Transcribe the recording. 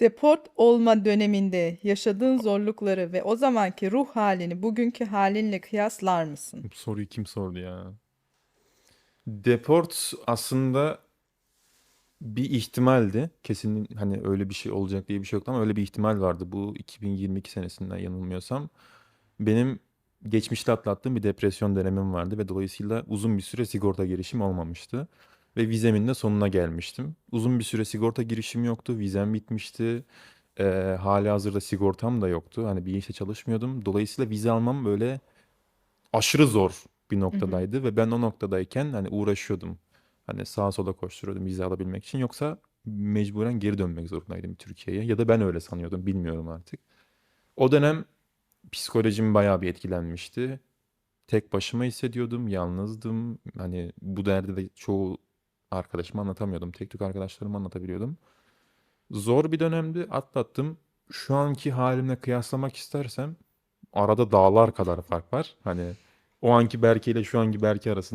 Deport olma döneminde yaşadığın zorlukları ve o zamanki ruh halini bugünkü halinle kıyaslar mısın? Bu soruyu kim sordu ya? Deport aslında bir ihtimaldi. Kesin hani öyle bir şey olacak diye bir şey yoktu ama öyle bir ihtimal vardı. Bu 2022 senesinden yanılmıyorsam. Benim geçmişte atlattığım bir depresyon dönemim vardı ve dolayısıyla uzun bir süre sigorta girişim olmamıştı. Ve vizemin de sonuna gelmiştim. Uzun bir süre sigorta girişim yoktu. Vizem bitmişti. Ee, halihazırda sigortam da yoktu. Hani bir işte çalışmıyordum. Dolayısıyla vize almam böyle aşırı zor bir Hı hı. noktadaydı ve ben o noktadayken hani uğraşıyordum. Hani sağa sola koşturuyordum vize alabilmek için. Yoksa mecburen geri dönmek zorundaydım Türkiye'ye. Ya da ben öyle sanıyordum bilmiyorum artık. O dönem psikolojim bayağı bir etkilenmişti. Tek başıma hissediyordum, yalnızdım. Hani bu derdi de çoğu arkadaşıma anlatamıyordum. Tek tük arkadaşlarıma anlatabiliyordum. Zor bir dönemdi, atlattım. Şu anki halimle kıyaslamak istersem arada dağlar kadar fark var. Hani o anki Berke ile şu anki Berke arasında